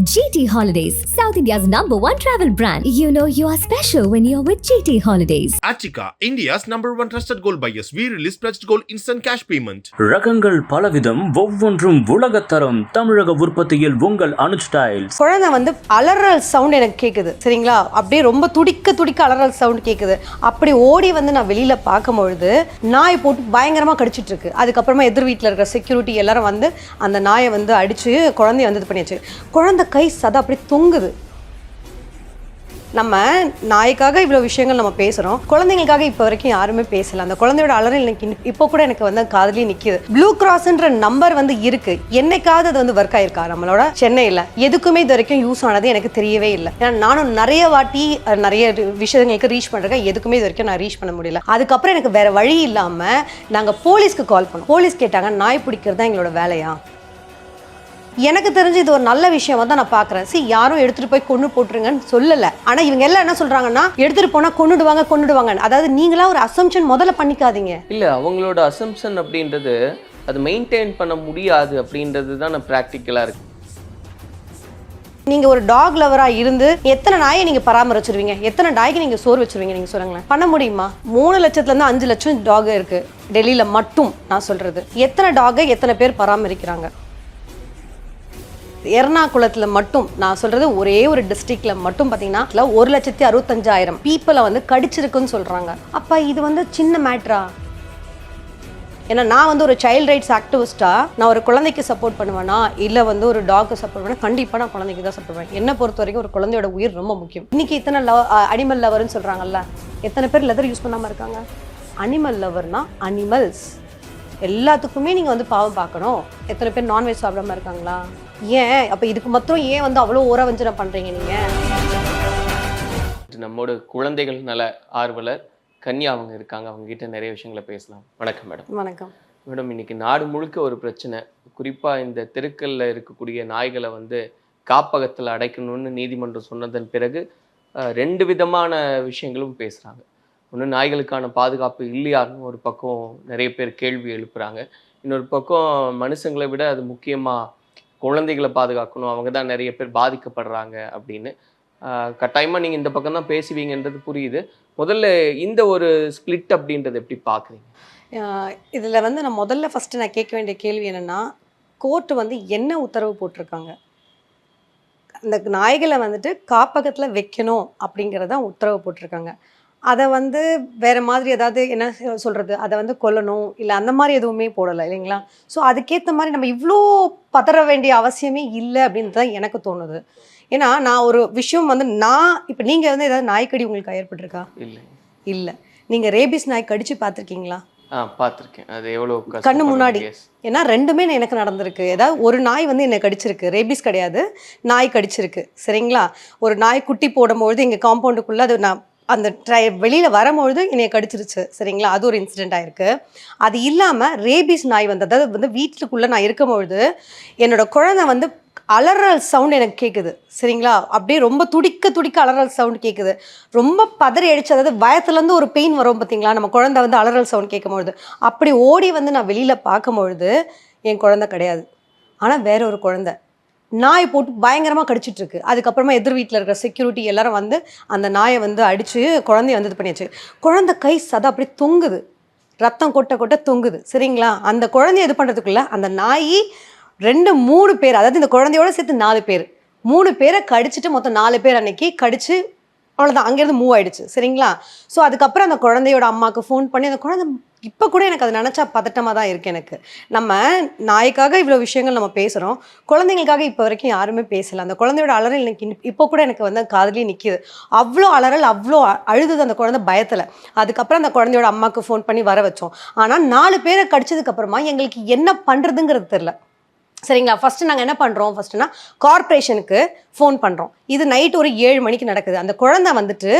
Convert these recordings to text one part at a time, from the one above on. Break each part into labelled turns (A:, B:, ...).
A: GT Holidays, South India's number one travel brand. You know you are special when you're with GT Holidays.
B: Achika, India's number one trusted gold buyers. We release pledged gold instant cash payment.
C: ரகங்கள் பலவிதம் ஒவ்வொன்றும் உலகத்தரம் தமிழக உற்பத்தியில் உங்கள் Anuj styles
D: குழந்தை வந்து அலறல் sound எனக்கு கேட்குது சரிங்களா அப்படியே ரொம்ப துடிக்க துடிக்க அலறல் சவுண்ட் கேட்குது அப்படி ஓடி வந்து நான் வெளியில பார்க்கும் பொழுது நாய் போட்டு பயங்கரமா கடிச்சிட்டு இருக்கு அதுக்கப்புறமா எதிர் வீட்டில் இருக்கிற செக்யூரிட்டி எல்லாரும் வந்து அந்த நாயை வந்து அடிச்சு குழந்தைய வந்து இது பண்ணியாச்சு குழந்தை கை சதை அப்படி தொங்குது. நம்ம நாய்க்காக இவ்வளோ விஷயங்கள் நம்ம பேசுகிறோம் குழந்தைங்களுக்காக இப்போ வரைக்கும் யாருமே பேசல. அந்த குழந்தையோட அலறல் எனக்கு இப்போ கூட எனக்கு வந்து காதலி நிற்கிது ப்ளூ கிராஸ்ன்ற நம்பர் வந்து இருக்கு. என்னைக்காவது அது வந்து ஒர்க் ஆயிருக்கா? நம்மளோட சென்னையில். எதுக்குமே இது வரைக்கும் யூஸ் ஆனது எனக்கு தெரியவே இல்லை. ஏன்னா நானும் நிறைய வாட்டி நிறைய விஷயங்களுக்கு ரீச் பண்ணுறேன் எதுக்குமே இது வரைக்கும் நான் ரீச் பண்ண முடியல. அதுக்கப்புறம் எனக்கு வேற வழி இல்லாமல் நாங்கள் போலீஸ்க்கு கால் பண்ணோம். போலீஸ் கேட்டாங்க நாய் பிடிக்கிறது தான் எங்களோட வேலையா? எனக்கு தெரிஞ்சு இது ஒரு நல்ல விஷயம் தான் நான் பார்க்குறேன். சி யாரும் எடுத்துகிட்டு போய் கொண்டு போட்டுருங்கன்னு சொல்லலை. ஆனால் இவங்க எல்லாம் என்ன சொல்கிறாங்கன்னா எடுத்துகிட்டு போனால் கொண்டுடுவாங்க கொண்டுடுவாங்க அதாவது நீங்களா ஒரு அசம்ஷன் முதல்ல பண்ணிக்காதீங்க.
E: இல்லை அவங்களோட அசம்ஷன் அப்படின்றது அது மெயின்டைன் பண்ண முடியாது அப்படின்றது தான் ப்ராக்டிக்கலாக இருக்கு.
D: நீங்கள் ஒரு டாக் லவராக இருந்து எத்தனை நாயை நீங்கள் பராமரிச்சிருவீங்க? எத்தனை நாய்க்கு நீங்கள் சோறு வச்சிருவீங்க நீங்கள் சொல்லுங்களேன். பண்ண முடியுமா? மூணு லட்சத்துலேருந்து அஞ்சு லட்சம் டாக் இருக்குது டெல்லியில் மட்டும் நான் சொல்கிறது எத்தனை டாகை எத்தனை பேர் பராமரிக்கிறாங்க? எர்ணாகுளத்தில் மட்டும் நான் சொல்றது ஒரே ஒரு டிஸ்ட்ரிக்ட்ல மட்டும் பார்த்தீங்கன்னா ஒரு லட்சத்தி அறுபத்தஞ்சாயிரம் பீப்புளை வந்து கடிச்சிருக்குன்னு சொல்றாங்க. அப்போ இது வந்து சின்ன மேட்ரா ஏன்னா நான் வந்து ஒரு சைல்ட் ரைட்ஸ் ஆக்டிவிஸ்ட்டாக நான் ஒரு குழந்தைக்கு சப்போர்ட் பண்ணுவேனா? இல்லை வந்து ஒரு டாக்கு சப்போர்ட் பண்ணுவேன்? கண்டிப்பாக நான் குழந்தைக்கு தான் சப்போர்ட் பண்ணுவேன். என்ன பொறுத்த வரைக்கும் ஒரு குழந்தையோட உயிர் ரொம்ப முக்கியம். இன்றைக்கி இத்தனை லவ் அனிமல் லவர்னு சொல்கிறாங்கல்ல எத்தனை பேர் லெதர் யூஸ் பண்ணாமல் இருக்காங்க? அனிமல் லவர்னா அனிமல்ஸ் எல்லாத்துக்குமே நீங்கள் வந்து பாவம் பார்க்கணும். எத்தனை பேர் நான்வெஜ் சாப்பிடாம இருக்காங்களா? ஏன்? அப்போ இதுக்கு மாத்திரம் ஏன் வந்து அவ்வளோ ஓரவஞ்சனை பண்ணுறீங்க நீங்கள்
E: நம்மோட குழந்தைகள் நல ஆர்வலர் கன்யா அவங்க இருக்காங்க. அவங்க கிட்ட நிறைய விஷயங்களை பேசலாம். வணக்கம் மேடம்.
D: வணக்கம்.
E: மேடம் இன்னைக்கு நாடு முழுக்க ஒரு பிரச்சனை. குறிப்பாக இந்த தெருக்கல்ல இருக்கக்கூடிய நாய்களை வந்து காப்பகத்தில் அடைக்கணும்னு நீதிமன்றம் சொன்னதன் பிறகு ரெண்டு விதமான விஷயங்களும் பேசுகிறாங்க ஒன்று நாய்களுக்கான பாதுகாப்பு இல்லையான்னு ஒரு பக்கம் நிறைய பேர் கேள்வி எழுப்புறாங்க. இன்னொரு பக்கம் மனுஷங்களை விட அது முக்கியமாக குழந்தைகளை பாதுகாக்கணும் அவங்க தான் நிறைய பேர் பாதிக்கப்படுறாங்க அப்படின்னு. கட்டாயமாக நீங்கள் இந்த பக்கம் தான் பேசுவீங்கன்றது புரியுது. முதல்ல இந்த ஒரு ஸ்பிளிட் அப்படின்றது எப்படி பார்க்குறீங்க
D: இதில் வந்து நான் முதல்ல ஃபஸ்ட்டு நான் கேட்க வேண்டிய கேள்வி என்னென்னா கோர்ட்டு வந்து என்ன உத்தரவு போட்டிருக்காங்க? அந்த நாய்களை வந்துட்டு காப்பகத்தில் வைக்கணும் அப்படிங்கிறதான் உத்தரவு போட்டிருக்காங்க. அதை வந்து வேற மாதிரி ஏதாவது என்ன சொல்கிறது அதை வந்து கொல்லணும். இல்லை அந்த மாதிரி எதுவுமே போடலை இல்லைங்களா? ஸோ அதுக்கேற்ற மாதிரி நம்ம இவ்வளோ பதற வேண்டிய அவசியமே இல்லை அப்படின்னு தான் எனக்கு தோணுது. ஏன்னா நான் ஒரு விஷயம் வந்து நான் இப்போ நீங்கள் வந்து ஏதாவது நாய்க்கடி உங்களுக்கு ஏற்பட்டிருக்கா?
E: இல்லை.
D: இல்லை. நீங்கள் ரேபிஸ் நாய் கடிச்சு பார்த்துருக்கீங்களா?
E: ஆ பார்த்துருக்கேன். அது எவ்வளோ
D: கண்ணு முன்னாடி. ஏன்னா ரெண்டுமே எனக்கு நடந்திருக்கு. ஏதாவது ஒரு நாய் வந்து என்னை கடிச்சிருக்கு. ரேபிஸ் கிடையாது. நாய் கடிச்சிருக்கு. சரிங்களா? ஒரு நாய் குட்டி போடும்பொழுது எங்கள் காம்பவுண்டுக்குள்ளே அது நான் அந்த ட்ரை வெளியில் வரும்பொழுது என்னை கடிச்சிருச்சு. சரிங்களா? அது ஒரு இன்சிடெண்ட் ஆயிருக்கு. அது இல்லாமல் ரேபிஸ் நாய் வந்து அதாவது வந்து வீட்டுக்குள்ளே நான் இருக்கும்பொழுது என்னோட குழந்தை வந்து அலறல் சவுண்ட் எனக்கு கேட்குது சரிங்களா? அப்படியே ரொம்ப துடிக்க துடிக்க அலறல் சவுண்ட் கேட்குது ரொம்ப பதறி அடிச்சு அதாவது பயத்துலேருந்து ஒரு பெயின் வரும் பார்த்தீங்களா நம்ம குழந்தை வந்து அலறல் சவுண்ட் கேட்கும்பொழுது அப்படி ஓடி வந்து நான் வெளியில் பார்க்கும்பொழுது என் குழந்தை கிடையாது. ஆனால் வேற ஒரு குழந்தை. நாயை போட்டு பயங்கரமாக கடிச்சிட்டு இருக்கு. அதுக்கப்புறமா எதிர் வீட்டில் இருக்கிற செக்யூரிட்டி எல்லாரும் வந்து அந்த நாயை வந்து அடித்து குழந்தைய வந்து இது பண்ணியாச்சு. குழந்தை கை சதா அப்படியே தொங்குது. ரத்தம் கொட்ட கொட்ட தொங்குது. சரிங்களா? அந்த குழந்தைய இது பண்ணுறதுக்குள்ள அந்த நாய் ரெண்டு மூணு பேர் அதாவது இந்த குழந்தையோட சேர்த்து நாலு பேர் மூணு பேரை கடிச்சிட்டு மொத்தம் நாலு பேர் அன்னைக்கு கடிச்சு அவ்வளோதான் அங்கேருந்து மூவ் ஆயிடுச்சு. சரிங்களா? ஸோ அதுக்கப்புறம் அந்த குழந்தையோட அம்மாவுக்கு ஃபோன் பண்ணி அந்த குழந்தை இப்போ கூட எனக்கு அது நினச்சா பதட்டமாக தான் இருக்குது எனக்கு. நம்ம நாய்க்காக இவ்வளோ விஷயங்கள் நம்ம பேசுகிறோம் குழந்தைங்களுக்காக இப்போ வரைக்கும் யாருமே பேசலை. அந்த குழந்தையோட அலறல் எனக்கு இப்போ கூட எனக்கு வந்து காதலி நிற்கிது அவ்வளோ அலறல் அவ்வளோ அழுதுது அந்த குழந்தை பயத்தில். அதுக்கப்புறம் அந்த குழந்தையோட அம்மாவுக்கு ஃபோன் பண்ணி வர வச்சோம். ஆனால் நாலு பேரை கடிச்சதுக்கப்புறமா எங்களுக்கு என்ன பண்ணுறதுங்கிறது தெரில சரிங்களா? ஃபஸ்ட்டு நாங்கள் என்ன பண்ணுறோம் ஃபஸ்ட்டுனா கார்ப்பரேஷனுக்கு ஃபோன் பண்ணுறோம் இது நைட் ஒரு ஏழு மணிக்கு நடக்குது. அந்த குழந்தை வந்துட்டு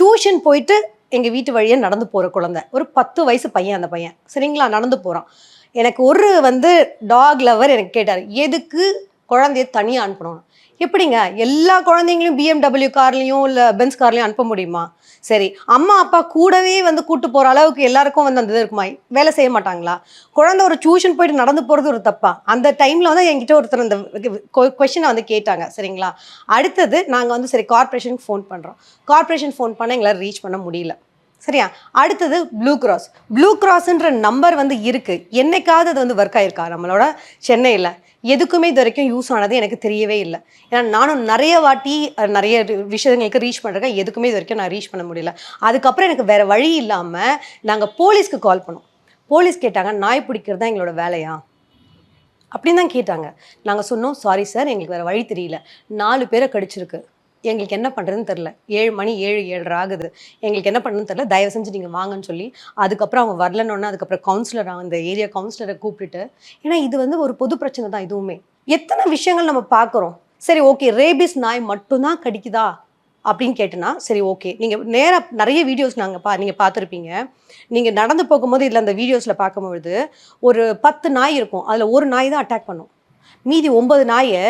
D: டியூஷன் போயிட்டு எங்கள் வீட்டு வழியே நடந்து போகிற குழந்தை. ஒரு பத்து வயசு பையன் அந்த பையன். சரிங்களா? நடந்து போகிறான் எனக்கு ஒரு வந்து டாக் லவர் எனக்கு கேட்டார் எதுக்கு குழந்தைய தனியாக அனுப்பணும் எப்படிங்க? எல்லா குழந்தைங்களையும் பிஎம்டபிள்யூ கார்லேயும் இல்லை பென்ஸ் கார்லேயும் அனுப்ப முடியுமா? சரி. அம்மா அப்பா கூடவே வந்து கூட்டு போகிற அளவுக்கு எல்லாருக்கும் வந்து அந்த இது இருக்குமா? வேலை செய்ய மாட்டாங்களா? குழந்தை ஒரு டியூஷன் போயிட்டு நடந்து போகிறது ஒரு தப்பா? அந்த டைமில் வந்து என்கிட்ட ஒருத்தர் அந்த கொஷினை வந்து கேட்டாங்க. சரிங்களா? அடுத்தது நாங்கள் வந்து சரி கார்ப்பரேஷனுக்கு ஃபோன் பண்ணுறோம் கார்ப்பரேஷன் ஃபோன் பண்ண எங்களால் ரீச் பண்ண முடியல. சரியா? அடுத்தது ப்ளூ கிராஸ் ப்ளூ கிராஸ்ன்ற நம்பர் வந்து இருக்குது என்னைக்காவது அது வந்து ஒர்க் ஆயிருக்கா? நம்மளோட சென்னையில். எதுக்குமே இது வரைக்கும் யூஸ் ஆனது எனக்கு தெரியவே இல்லை. ஏன்னா நானும் நிறைய வாட்டி நிறைய விஷயங்களுக்கு ரீச் பண்ணுறேன் எதுக்குமே இது வரைக்கும் நான் ரீச் பண்ண முடியல. அதுக்கப்புறம் எனக்கு வேறு வழி இல்லாமல் நாங்கள் போலீஸ்க்கு கால் பண்ணோம். போலீஸ் கேட்டாங்க நாய் பிடிக்கிறது தான் எங்களோட வேலையா? அப்படின்னு தான் கேட்டாங்க. நாங்கள் சொன்னோம் சாரி சார் எங்களுக்கு வேறு வழி தெரியல. நாலு பேரை கடிச்சிருக்கு. எங்களுக்கு என்ன பண்ணுறதுன்னு தெரில ஏழு மணி ஏழு ஏழரை ஆகுது. எங்களுக்கு என்ன பண்ணுறதுன்னு தெரில தயவு செஞ்சு நீங்கள் வாங்கன்னு சொல்லி அதுக்கப்புறம் அவங்க வரலன்னொன்னே அதுக்கப்புறம் கவுன்சிலர் அந்த ஏரியா கவுன்சிலரை கூப்பிட்டுட்டு ஏன்னா இது வந்து ஒரு பொது பிரச்சனை தான் இதுவுமே. எத்தனை விஷயங்கள் நம்ம பார்க்குறோம். சரி ஓகே ரேபிஸ் நாய் மட்டும்தான் கடிக்குதா? அப்படின்னு கேட்டேன்னா சரி ஓகே நீங்கள் நேராக நிறைய வீடியோஸ் நாங்கள் பா நீங்கள் பார்த்துருப்பீங்க. நீங்கள் நடந்து போகும்போது இதில் அந்த வீடியோஸில் பார்க்கும்பொழுது ஒரு பத்து நாய் இருக்கும். அதில் ஒரு நாய் தான் அட்டாக் பண்ணும். மீதி ஒன்பது நாயை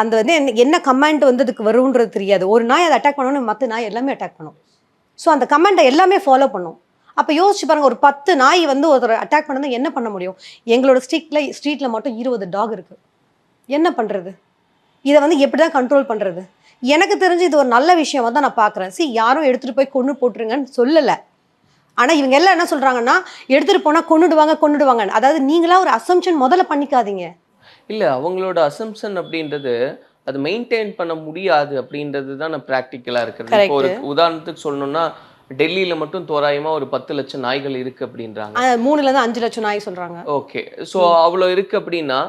D: அந்த வந்து என்ன என்ன கமெண்ட் வந்து அதுக்கு வரும்ன்றது தெரியாது. ஒரு நாய் அதை அட்டாக் பண்ணணும் மற்ற நாய் எல்லாமே அட்டாக் பண்ணும். ஸோ அந்த கமெண்ட்டை எல்லாமே ஃபாலோ பண்ணும். அப்போ யோசிச்சு பாருங்க ஒரு பத்து நாய் வந்து ஒருத்தர் அட்டாக் பண்ணது என்ன பண்ண முடியும்? எங்களோட ஸ்ட்ரீட்டில் ஸ்ட்ரீட்டில் மட்டும் இருபது டாக் இருக்குது என்ன பண்ணுறது இதை வந்து எப்படி தான் கண்ட்ரோல் பண்ணுறது எனக்கு தெரிஞ்சு இது ஒரு நல்ல விஷயமா தான் நான் பார்க்குறேன் சி யாரும் எடுத்துகிட்டு போய் கொண்டு போட்டுருங்கன்னு சொல்லலை. ஆனால் இவங்க எல்லாம் என்ன சொல்கிறாங்கன்னா எடுத்துகிட்டு போனால் கொண்டுடுவாங்க கொண்டுடுவாங்கன்னு அதாவது நீங்களாக ஒரு அசம்ஷன் முதல்ல பண்ணிக்காதீங்க.
E: இல்ல அவங்களோட அசம்ஷன் அப்படின்றது அது மெயின்டைன் பண்ண முடியாது அப்படின்றது தான் ப்ராக்டிக்கலா இருக்கிறது. இப்போ ஒரு உதாரணத்துக்கு சொல்லணும்னா டெல்லியில மட்டும் தோராயமா ஒரு பத்து லட்சம் நாய்கள் இருக்கு அப்படின்றாங்க.
D: அஹ் மூணுலேருந்து அஞ்சு லட்சம் நாய் சொல்கிறாங்க
E: ஓகே ஸோ அவ்வளோ இருக்கு அப்படின்னா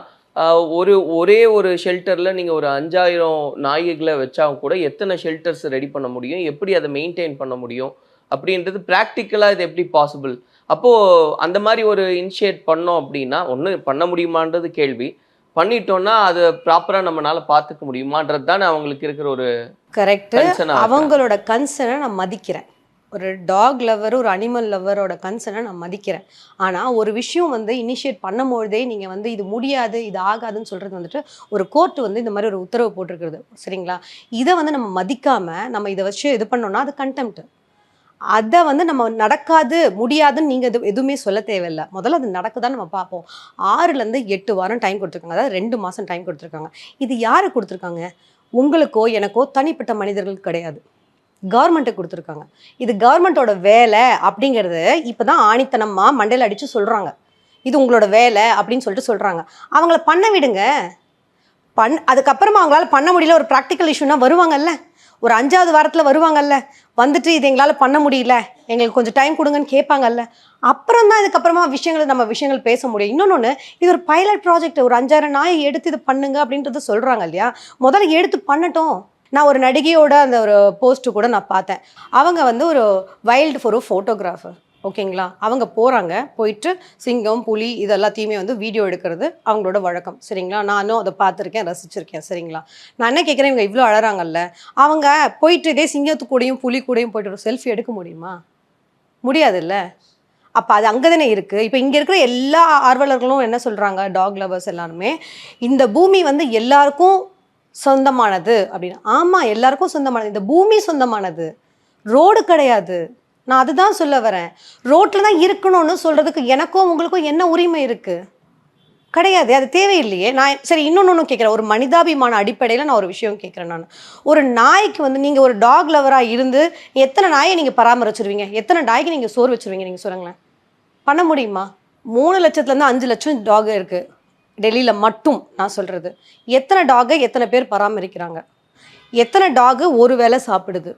E: ஒரு ஒரே ஒரு ஷெல்டர்ல நீங்க ஒரு அஞ்சாயிரம் நாய்களை வச்சா கூட எத்தனை ஷெல்டர்ஸ் ரெடி பண்ண முடியும்? எப்படி அதை மெயின்டைன் பண்ண முடியும்? அப்படின்றது ப்ராக்டிக்கலா இது எப்படி பாசிபிள் அப்போ அந்த மாதிரி ஒரு இனிஷியேட் பண்ணோம் அப்படின்னா ஒன்று பண்ண முடியுமான்றது கேள்வி. பண்ணிட்டோம்னா அதை ப்ராப்பராக நம்மளால பார்த்துக்க முடியுமான்றது தானே அவங்களுக்கு இருக்கிற ஒரு
D: கரெக்ட் அவங்களோட கன்சர்னை நான் மதிக்கிறேன். ஒரு டாக் லவர் ஒரு அனிமல் லவரோட கன்சர்னை நான் மதிக்கிறேன். ஆனால் ஒரு விஷயம் வந்து இனிஷியேட் பண்ணும்பொழுதே நீங்கள் வந்து இது முடியாது இது ஆகாதுன்னு சொல்கிறது வந்துட்டு ஒரு கோர்ட் வந்து இந்த மாதிரி ஒரு உத்தரவு போட்டிருக்கிறது. சரிங்களா? இதை வந்து நம்ம மதிக்காமல் நம்ம இதை வச்சு இது பண்ணோம்னா அது கண்டெம்ட் அதை வந்து நம்ம நடக்காது முடியாதுன்னு நீங்கள் எது எதுவுமே சொல்ல தேவையில்லை. முதல்ல அது நடக்குதான்னு நம்ம பார்ப்போம். ஆறுலேருந்து எட்டு வாரம் டைம் கொடுத்துருக்காங்க. அதாவது ரெண்டு மாதம் டைம் கொடுத்துருக்காங்க. இது யார் கொடுத்துருக்காங்க? உங்களுக்கோ எனக்கோ தனிப்பட்ட மனிதர்கள் கிடையாது. கவர்மெண்ட்டு கொடுத்துருக்காங்க. இது கவர்மெண்ட்டோட வேலை அப்படிங்கிறது இப்போ தான் ஆணித்தனமாக மண்டையில் அடித்து சொல்கிறாங்க இது உங்களோட வேலை அப்படின்னு சொல்லிட்டு சொல்கிறாங்க அவங்கள பண்ண விடுங்க. பண் அதுக்கப்புறமா அவங்களால பண்ண முடியல. ஒரு ப்ராக்டிக்கல் இஷ்யூனா வருவாங்கல்ல. ஒரு அஞ்சாவது வாரத்தில் வருவாங்கல்ல. வந்துட்டு இது எங்களால் பண்ண முடியல. எங்களுக்கு கொஞ்சம் டைம் கொடுங்கன்னு கேட்பாங்கல்ல. அப்புறம் தான் இதுக்கப்புறமா விஷயங்கள் நம்ம விஷயங்கள் பேச முடியும். இன்னொன்று இது ஒரு பைலட் ப்ராஜெக்ட் ஒரு அஞ்சாயிரம் நாய் எடுத்து இது பண்ணுங்க அப்படின்றது சொல்கிறாங்க இல்லையா? முதல்ல எடுத்து பண்ணட்டும். நான் ஒரு நடிகையோட அந்த ஒரு போஸ்ட்டு கூட நான் பார்த்தேன். அவங்க வந்து ஒரு வைல்டு ஃபார் ஃபோட்டோகிராஃபர் ஓகேங்களா? அவங்க போகிறாங்க போயிட்டு சிங்கம் புலி இது எல்லாத்தையுமே வந்து வீடியோ எடுக்கிறது அவங்களோட வழக்கம். சரிங்களா? நானும் அதை பார்த்துருக்கேன் ரசிச்சிருக்கேன். சரிங்களா? நான் என்ன கேட்குறேன் இவங்க இவ்வளோ அழகிறாங்கல்ல அவங்க போயிட்டு இதே சிங்கத்து கூடயும் புலி கூடயும் போயிட்டு ஒரு செல்ஃபி எடுக்க முடியுமா? முடியாதுல்ல? அப்போ அது அங்கே தானே இருக்குது இப்போ இங்கே இருக்கிற எல்லா ஆர்வலர்களும் என்ன சொல்கிறாங்க டாக் லவர்ஸ் எல்லாருமே இந்த பூமி வந்து எல்லாருக்கும் சொந்தமானது அப்படின்னு. ஆமாம் எல்லாருக்கும் சொந்தமானது. இந்த பூமி சொந்தமானது. ரோடு கிடையாது. நான் அதுதான் சொல்ல வரேன். ரோட்டில் தான் இருக்கணும்னு சொல்கிறதுக்கு எனக்கும் உங்களுக்கும் என்ன உரிமை இருக்குது கிடையாது அது தேவையில்லையே. நான் சரி இன்னொன்று ஒன்று கேட்குறேன் ஒரு மனிதாபிமான அடிப்படையில் நான் ஒரு விஷயம் கேட்குறேன் நான். ஒரு நாய்க்கு வந்து நீங்கள் ஒரு டாக் லவராக இருந்து எத்தனை நாயை நீங்கள் பராமரிச்சிருவீங்க? எத்தனை நாய்க்கு நீங்கள் சோறு வச்சிருவீங்க நீங்கள் சொல்லுங்களேன். பண்ண முடியுமா? மூணு லட்சத்துலேருந்து அஞ்சு லட்சம் டாக் இருக்குது டெல்லியில் மட்டும் நான் சொல்கிறது எத்தனை டாகை எத்தனை பேர் பராமரிக்கிறாங்க? எத்தனை டாகு ஒரு வேளை சாப்பிடுது?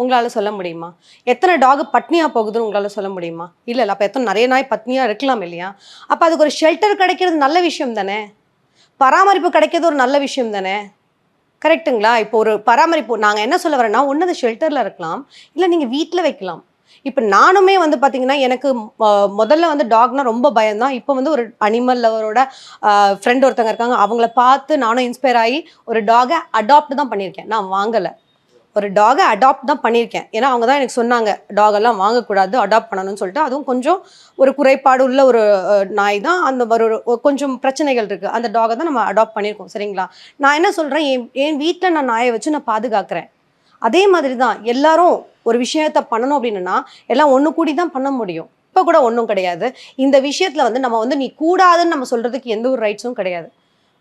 D: உங்களால் சொல்ல முடியுமா? எத்தனை டாக் பட்னியாக போகுதுன்னு உங்களால் சொல்ல முடியுமா? இல்லை இல்லை அப்போ எத்தனை நிறைய நாய் பட்னியாக இருக்கலாம் இல்லையா? அப்போ அதுக்கு ஒரு ஷெல்டர் கிடைக்கிறது நல்ல விஷயம் தானே? பராமரிப்பு கிடைக்கிறது ஒரு நல்ல விஷயம் தானே? கரெக்ட்டுங்களா இப்போ ஒரு பராமரிப்பு நாங்கள் என்ன சொல்ல வரேன்னா ஒன்று அது ஷெல்டரில் இருக்கலாம் இல்லை நீங்கள் வீட்டில் வைக்கலாம். இப்போ நானுமே வந்து பார்த்தீங்கன்னா எனக்கு முதல்ல வந்து டாக்னா ரொம்ப பயம்தான். இப்போ வந்து ஒரு அனிமல் லவரோட ஃப்ரெண்ட் ஒருத்தங்க இருக்காங்க அவங்கள பார்த்து நானும் இன்ஸ்பயர் ஆகி ஒரு டாகை அடாப்ட் தான் பண்ணியிருக்கேன். நான் வாங்கலை. ஒரு டாகை அடாப்ட் தான் பண்ணியிருக்கேன். ஏன்னா அவங்க தான் எனக்கு சொன்னாங்க டாகெல்லாம் வாங்கக்கூடாது அடாப்ட் பண்ணணும்னு சொல்லிட்டு. அதுவும் கொஞ்சம் ஒரு குறைபாடு உள்ள ஒரு நாய் தான். அந்த ஒரு ஒரு கொஞ்சம் பிரச்சனைகள் இருக்குது அந்த டாகை தான் நம்ம அடாப்ட் பண்ணியிருக்கோம் சரிங்களா? நான் என்ன சொல்கிறேன் என் என் வீட்டில் நான் நாயை வச்சு நான் பாதுகாக்கிறேன். அதே மாதிரி தான் எல்லாரும் ஒரு விஷயத்த பண்ணணும் அப்படின்னா எல்லாம் ஒன்று கூடி தான் பண்ண முடியும். இப்போ கூட ஒன்றும் கிடையாது. இந்த விஷயத்தில் வந்து நம்ம வந்து நீ கூடாதுன்னு நம்ம சொல்கிறதுக்கு எந்த ஒரு ரைட்ஸும் கிடையாது.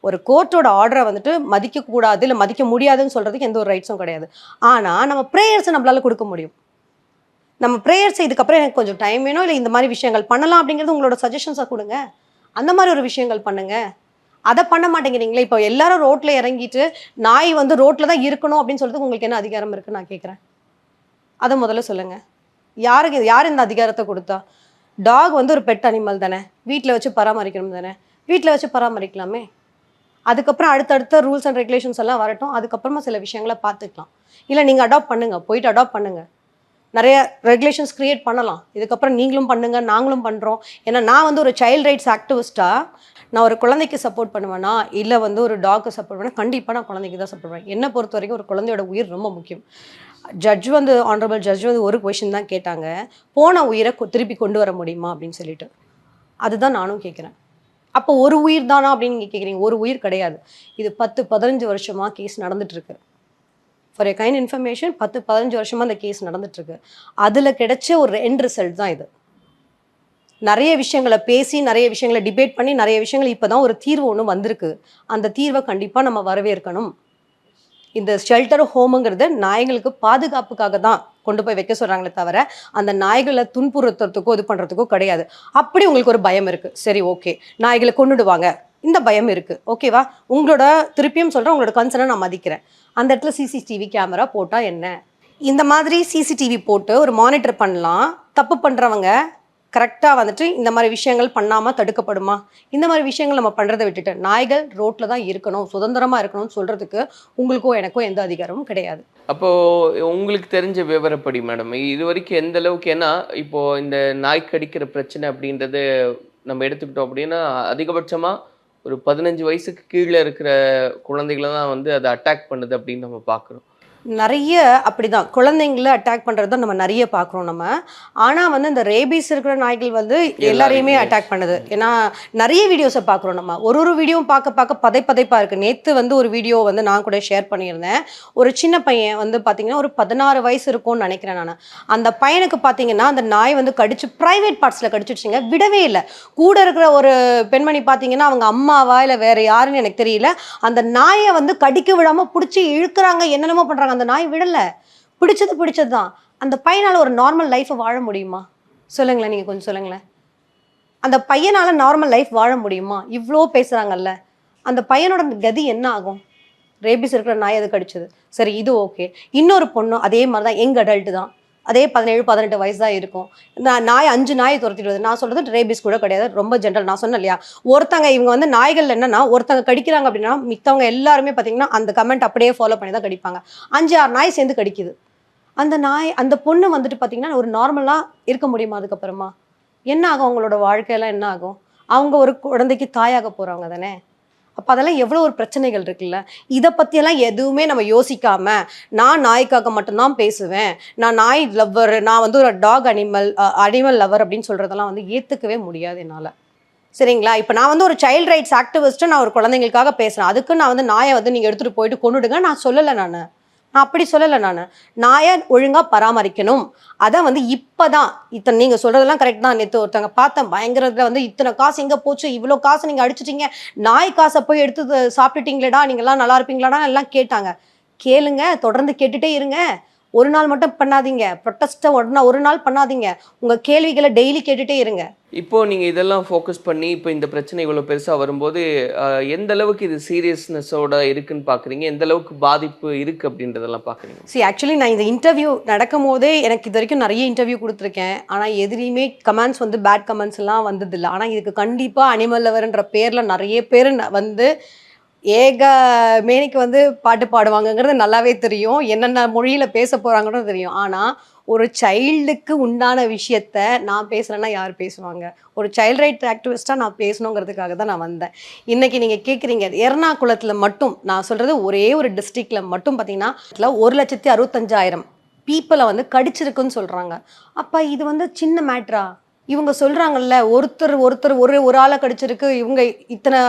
D: ஒரு கோர்ட்டோட ஆர்டரை வந்துட்டு மதிக்கக்கூடாது இல்லை மதிக்க முடியாதுன்னு சொல்கிறதுக்கு எந்த ஒரு ரைட்ஸும் கிடையாது. ஆனால் நம்ம ப்ரேயர்ஸை நம்மளால கொடுக்க முடியும். நம்ம ப்ரேயர்ஸ் இதுக்கப்புறம் எனக்கு கொஞ்சம் டைம் வேணும் இல்லை இந்த மாதிரி விஷயங்கள் பண்ணலாம் அப்படிங்கிறது உங்களோட சஜஷன்ஸை கொடுங்க. அந்த மாதிரி ஒரு விஷயங்கள் பண்ணுங்க. அதை பண்ண மாட்டேங்கிறீங்களே இப்போ எல்லாரும் ரோட்டில் இறங்கிட்டு நாய் வந்து ரோட்டில் தான் இருக்கணும் அப்படின்னு சொல்றதுக்கு உங்களுக்கு என்ன அதிகாரம் இருக்குன்னு நான் கேட்குறேன் அதை முதல்ல சொல்லுங்க. யாருக்கு யார் இந்த அதிகாரத்தை கொடுத்தா? டாக் வந்து ஒரு பெட் அனிமல் தானே. வீட்டில் வச்சு பராமரிக்கணும் தானே. வீட்டில் வச்சு பராமரிக்கலாமே. அதுக்கப்புறம் அடுத்தடுத்த ரூல்ஸ் அண்ட் ரெகுலேஷன்ஸ் எல்லாம் வரட்டும். அதுக்கப்புறமா சில விஷயங்களை பார்த்துக்கலாம். இல்லை நீங்கள் அடாப்ட் பண்ணுங்க. போயிட்டு அடாப்ட் பண்ணுங்க. நிறைய ரெகுலேஷன்ஸ் கிரியேட் பண்ணலாம். இதுக்கப்புறம் நீங்களும் பண்ணுங்க நாங்களும் பண்ணுறோம் ஏன்னா நான் வந்து ஒரு சைல்ட் ரைட்ஸ் ஆக்டிவிஸ்ட்டாக நான் ஒரு குழந்தைக்கு சப்போர்ட் பண்ணுவேன்னா இல்லை வந்து ஒரு டாக்கு சப்போர்ட் பண்ண கண்டிப்பாக நான் குழந்தைக்கு தான் சப்போர்ட் பண்ணுவேன். என்னை பொறுத்த வரைக்கும் ஒரு குழந்தையோட உயிர் ரொம்ப முக்கியம். ஜட்ஜ் வந்து ஆனரபிள் ஜட்ஜ் வந்து ஒரு கொஷின் தான் கேட்டாங்க. போன உயிரை கொ- திருப்பி கொண்டு வர முடியுமா? அப்படின்னு சொல்லிட்டு. அதுதான் நானும் கேட்குறேன். அப்போ ஒரு உயிர் தானா அப்படின்னு நீங்கள் கேட்குறீங்க ஒரு உயிர் கிடையாது. இது பத்து பதினஞ்சு வருஷமா கேஸ் நடந்துட்டு இருக்கு ஃபார் எ கைண்ட் இன்ஃபர்மேஷன் பத்து பதினஞ்சு வருஷமா அந்த கேஸ் நடந்துட்டு இருக்கு அதில் கிடைச்ச ஒரு எண்ட் ரிசல்ட் தான் இது. நிறைய விஷயங்களை பேசி நிறைய விஷயங்களை டிபேட் பண்ணி நிறைய விஷயங்கள் இப்போ தான் ஒரு தீர்வு ஒன்று வந்திருக்கு. அந்த தீர்வை கண்டிப்பாக நம்ம வரவேற்கணும். இந்த ஷெல்டர் ஹோமுங்கிறது நாயங்களுக்கு பாதுகாப்புக்காக தான் கொண்டு போய் வைக்க சொல்கிறாங்களே தவிர அந்த நாய்களை துன்புறுத்துறதுக்கோ இது பண்ணுறதுக்கோ கிடையாது. அப்படி உங்களுக்கு ஒரு பயம் இருக்குது சரி ஓகே நாய்களை கொண்டுடுவாங்க இந்த பயம் இருக்குது ஓகேவா உங்களோட திருப்பியும் சொல்கிறேன் உங்களோட கன்சர்னை நான் மதிக்கிறேன். அந்த இடத்துல சிசிடிவி கேமரா போட்டால் என்ன? இந்த மாதிரி சிசிடிவி போட்டு ஒரு மானிட்டர் பண்ணலாம். தப்பு பண்ணுறவங்க கரெக்டாக வந்துட்டு இந்த மாதிரி விஷயங்கள் பண்ணாமல் தடுக்கப்படுமா? இந்த மாதிரி விஷயங்கள் நம்ம பண்ணுறதை விட்டுட்டு நாய்கள் ரோட்டில் தான் இருக்கணும் சுதந்திரமாக இருக்கணும்னு சொல்கிறதுக்கு உங்களுக்கோ எனக்கோ எந்த அதிகாரமும் கிடையாது.
E: அப்போது உங்களுக்கு தெரிஞ்ச விவரப்படி மேடம் இது வரைக்கும் எந்த அளவுக்கு ஏன்னா இப்போது இந்த நாய் கடிக்கிற பிரச்சனை அப்படின்றது நம்ம எடுத்துக்கிட்டோம் அப்படின்னா அதிகபட்சமாக ஒரு பதினஞ்சு வயசுக்கு கீழே இருக்கிற குழந்தைகளை தான் வந்து அதை அட்டாக் பண்ணுது அப்படின்னு நம்ம பார்க்குறோம்.
D: நிறைய அப்படிதான். குழந்தைங்கள அட்டாக் பண்ணுறது தான் நம்ம நிறைய பார்க்குறோம் நம்ம. ஆனால் வந்து இந்த ரேபீஸ் இருக்கிற நாய்கள் வந்து எல்லாரையுமே அட்டாக் பண்ணுது. ஏன்னா நிறைய வீடியோஸை பார்க்குறோம் நம்ம. ஒரு ஒரு வீடியோவும் பார்க்க பார்க்க பதை பதைப்பாக இருக்குது நேற்று வந்து ஒரு வீடியோ வந்து நான் கூட ஷேர் பண்ணியிருந்தேன். ஒரு சின்ன பையன் வந்து பார்த்தீங்கன்னா ஒரு பதினாறு வயசு இருக்கும்னு நினைக்கிறேன் நான். அந்த பையனுக்கு பார்த்தீங்கன்னா அந்த நாய் வந்து கடிச்சு ப்ரைவேட் பார்ட்ஸில் கடிச்சிடுச்சுங்க. விடவே இல்லை. கூட இருக்கிற ஒரு பெண்மணி பார்த்தீங்கன்னா அவங்க அம்மாவா இல்லை வேற யாருன்னு எனக்கு தெரியல. அந்த நாயை வந்து கடிக்க விடாம பிடிச்சி இழுக்கிறாங்க என்னென்னமோ பண்றாங்க அந்த நாய் விடலை. பிடிச்சது பிடிச்சது தான் அந்த பையனால் ஒரு நார்மல் லைஃப்பை வாழ முடியுமா? சொல்லுங்களேன் நீங்கள் கொஞ்சம் சொல்லுங்களேன். அந்த பையனால் நார்மல் லைஃப் வாழ முடியுமா? இவ்வளோ பேசுகிறாங்கல்ல அந்த பையனோட கதி என்ன ஆகும்? ரேபிஸ் இருக்கிற நாய் அது கடிச்சது சரி இது ஓகே இன்னொரு பொண்ணு அதே மாதிரி தான் எங்கள் அடல்ட்டு தான். அதே பதினேழு பதினெட்டு வயசு தான் இருக்கும். நான் நாய் அஞ்சு நாய் துரத்திட்டு வருது நான் சொல்றது ரேபிஸ் கூட கிடையாது. ரொம்ப ஜென்ரல் நான் சொன்னேன் இல்லையா? ஒருத்தங்க இவங்க வந்து நாய்கள் என்னன்னா ஒருத்தங்க கடிக்கிறாங்க அப்படின்னா மித்தவங்க எல்லாருமே பார்த்தீங்கன்னா அந்த கமெண்ட் அப்படியே ஃபாலோ பண்ணி தான் கடிப்பாங்க. அஞ்சு ஆறு நாய் சேர்ந்து கடிக்குது. அந்த நாய் அந்த பொண்ணு வந்துட்டு பார்த்தீங்கன்னா ஒரு நார்மலாக இருக்க முடியுமா அதுக்கப்புறமா? என்ன ஆகும்? அவங்களோட வாழ்க்கையெல்லாம் என்ன ஆகும்? அவங்க ஒரு குழந்தைக்கு தாயாக போகிறவங்க தானே? அப்போ அதெல்லாம் எவ்வளோ ஒரு பிரச்சனைகள் இருக்குல்ல? இதை பற்றியெல்லாம் எதுவுமே நம்ம யோசிக்காம நான் நாய்க்காக மட்டும்தான் பேசுவேன். நான் நாய் லவ்வர் நான் வந்து ஒரு டாக் அனிமல் அனிமல் லவ்வர் அப்படின்னு சொல்கிறதெல்லாம் வந்து ஏற்றுக்கவே முடியாது என்னால். சரிங்களா? இப்போ நான் வந்து ஒரு சைல்ட் ரைட்ஸ் ஆக்டிவிஸ்ட்டு நான் ஒரு குழந்தைங்களுக்காக பேசுகிறேன் அதுக்கு நான் வந்து நாயை வந்து நீங்கள் எடுத்துகிட்டு போயிட்டு கொண்டுடுங்க. நான் சொல்லலை நான். நான் அப்படி சொல்லலை நான். நாயை ஒழுங்காக பராமரிக்கணும். அதை வந்து இப்போ தான் இத்தனை நீங்கள் சொல்கிறதெல்லாம் கரெக்ட் தான். நேற்று ஒருத்தவங்க பார்த்தேன் பயங்கரத்தில் வந்து இத்தனை காசு எங்கே போச்சு இவ்வளோ காசு நீங்கள் அடிச்சிட்டீங்க நாய் காசை போய் எடுத்து சாப்பிட்டுட்டீங்களேடா நீங்கள்லாம் நல்லா இருப்பீங்களாடா எல்லாம் கேட்டாங்க. கேளுங்க தொடர்ந்து கேட்டுட்டே இருங்க. ஒரு நாள் மட்டும் பண்ணாதீங்க. ப்ரொட்டஸ்ட்டை உடனே ஒரு நாள் பண்ணாதீங்க. உங்கள் கேள்விகளை டெய்லி கேட்டுட்டே இருங்க.
E: இப்போ நீங்க இதெல்லாம் ஃபோக்கஸ் பண்ணி இப்போ இந்த பிரச்சனை இவ்வளவு பெருசா வரும்போது எந்த அளவுக்கு இது சீரியஸ்னஸோட இருக்குன்னு பாக்குறீங்க? எந்த அளவுக்கு பாதிப்பு இருக்கு அப்படின்றதெல்லாம் பாக்குறீங்க?
D: சி ஆக்சுவலி நான் இந்த இன்டர்வியூ நடக்கும் போதே எனக்கு இது வரைக்கும் நிறைய இன்டர்வியூ கொடுத்துருக்கேன். ஆனால் எதிரியுமே கமெண்ட்ஸ் வந்து பேட் கமெண்ட்ஸ் எல்லாம் வந்ததில்லை. ஆனால் இதுக்கு கண்டிப்பாக அனிமல் லவர்ன்ற பேரில் நிறைய பேர் வந்து ஏக மேனிக்கு வந்து பாட்டு பாடுவாங்கங்கிறது நல்லாவே தெரியும். என்னென்ன மொழியில் பேச போகிறாங்கன்னு தெரியும். ஆனால் ஒரு சைல்டுக்கு உண்டான விஷயத்த நான் பேசுகிறேன்னா யார் பேசுவாங்க? ஒரு சைல்ட் ரைட் ஆக்டிவிஸ்ட்டாக நான் பேசணுங்கிறதுக்காக தான் நான் வந்தேன். இன்றைக்கி நீங்கள் கேட்குறீங்க எர்ணாகுளத்தில் மட்டும் நான் சொல்கிறது ஒரே ஒரு டிஸ்ட்ரிக்டில் மட்டும் பார்த்தீங்கன்னா ஒரு லட்சத்தி அறுபத்தஞ்சாயிரம் பீப்புளை வந்து கடிச்சிருக்குன்னு சொல்கிறாங்க அப்போ இது வந்து சின்ன மேட்ரா இவங்க சொல்கிறாங்கல்ல ஒருத்தர் ஒருத்தர் ஒரு ஒரு ஆளை கடிச்சிருக்கு இவங்க இத்தனை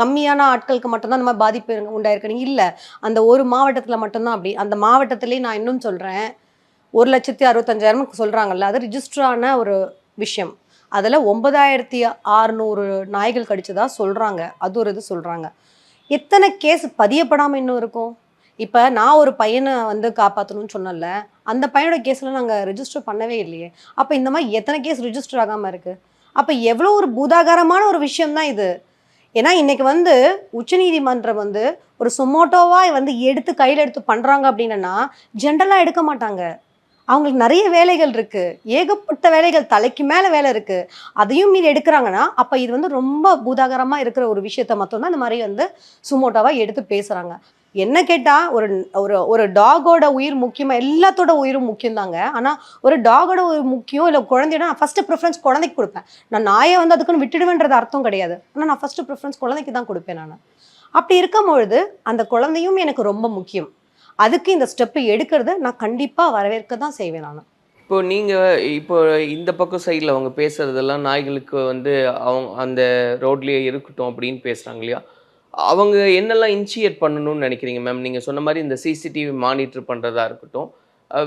D: கம்மியான ஆட்களுக்கு மட்டும்தான் அந்த மாதிரி பாதிப்பு இருக்கு- உண்டாயிருக்குன்னு. இல்லை அந்த ஒரு மாவட்டத்தில் மட்டும்தான் அப்படி. அந்த மாவட்டத்திலேயே நான் இன்னும் சொல்கிறேன் ஒரு லட்சத்தி அறுபத்தஞ்சாயிரம் சொல்கிறாங்கல்ல அது ரிஜிஸ்டரான ஒரு விஷயம். அதில் ஒன்பதாயிரத்தி அறுநூறு நாய்கள் கடிச்சதா சொல்கிறாங்க அது ஒரு இது சொல்கிறாங்க எத்தனை கேஸ் பதியப்படாமல் இன்னும் இருக்கும்? இப்போ நான் ஒரு பையனை வந்து காப்பாற்றணும்னு சொன்னல அந்த பையனோட கேஸில் நாங்கள் ரிஜிஸ்டர் பண்ணவே இல்லையே. அப்போ இந்த மாதிரி எத்தனை கேஸ் ரிஜிஸ்டர் ஆகாமல் இருக்குது அப்போ எவ்வளோ ஒரு பூதாகரமான ஒரு விஷயம் தான் இது. ஏன்னா இன்றைக்கி வந்து உச்சநீதிமன்றம் வந்து ஒரு சொமோட்டோவாக வந்து எடுத்து கையில் எடுத்து பண்ணுறாங்க அப்படின்னா ஜென்ரலாக எடுக்க மாட்டாங்க. அவங்களுக்கு நிறைய வேலைகள் இருக்குது ஏகப்பட்ட வேலைகள் தலைக்கு மேலே வேலை இருக்குது அதையும் மீறி எடுக்கிறாங்கன்னா அப்போ இது வந்து ரொம்ப பூதாகரமாக இருக்கிற ஒரு விஷயத்த மட்டும்தான் இந்த மாதிரி வந்து சுமோட்டோவாக எடுத்து பேசுகிறாங்க என்ன கேட்டால் ஒரு ஒரு ஒரு டாகோட உயிர் முக்கியமாக எல்லாத்தோட உயிரும் முக்கியம் தாங்க ஆனால் ஒரு டாகோட உயிர் முக்கியம் இல்லை குழந்தையோட நான் ஃபஸ்ட்டு ப்ரிஃபரன்ஸ் குழந்தைக்கு கொடுப்பேன். நான் நாயை வந்து அதுக்குன்னு விட்டுடுவேன்றது அர்த்தம் கிடையாது. ஆனால் நான் ஃபஸ்ட்டு ப்ரிஃபரன்ஸ் குழந்தைக்கு தான் கொடுப்பேன் நான். அப்படி இருக்கும் பொழுது அந்த குழந்தையும் எனக்கு ரொம்ப முக்கியம். அதுக்கு இந்த ஸ்டெப்பு எடுக்கிறத நான் கண்டிப்பாக வரவேற்க தான் செய்வேன் நான்.
E: இப்போ நீங்கள் இப்போ இந்த பக்கம் சைடில் அவங்க பேசுகிறதெல்லாம் நாய்களுக்கு வந்து அவங்க அந்த ரோட்லேயே இருக்கட்டும் அப்படின்னு பேசுகிறாங்க இல்லையா? அவங்க என்னெல்லாம் இனிஷியேட் பண்ணணும்னு நினைக்கிறீங்க மேம் நீங்கள் சொன்ன மாதிரி இந்த சிசிடிவி மானிட்டர் பண்ணுறதா இருக்கட்டும்.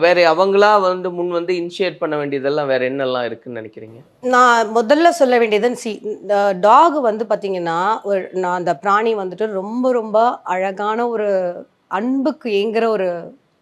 E: வேற அவங்களா வந்து முன் வந்து இனிஷியேட் பண்ண வேண்டியதெல்லாம் வேற என்னெல்லாம் இருக்குன்னு நினைக்கிறீங்க?
D: நான் முதல்ல சொல்ல வேண்டியது சி இந்த டாக் வந்து பார்த்தீங்கன்னா ஒரு நான் அந்த பிராணி வந்துட்டு ரொம்ப ரொம்ப அழகான ஒரு அன்புக்கு ஏங்குற ஒரு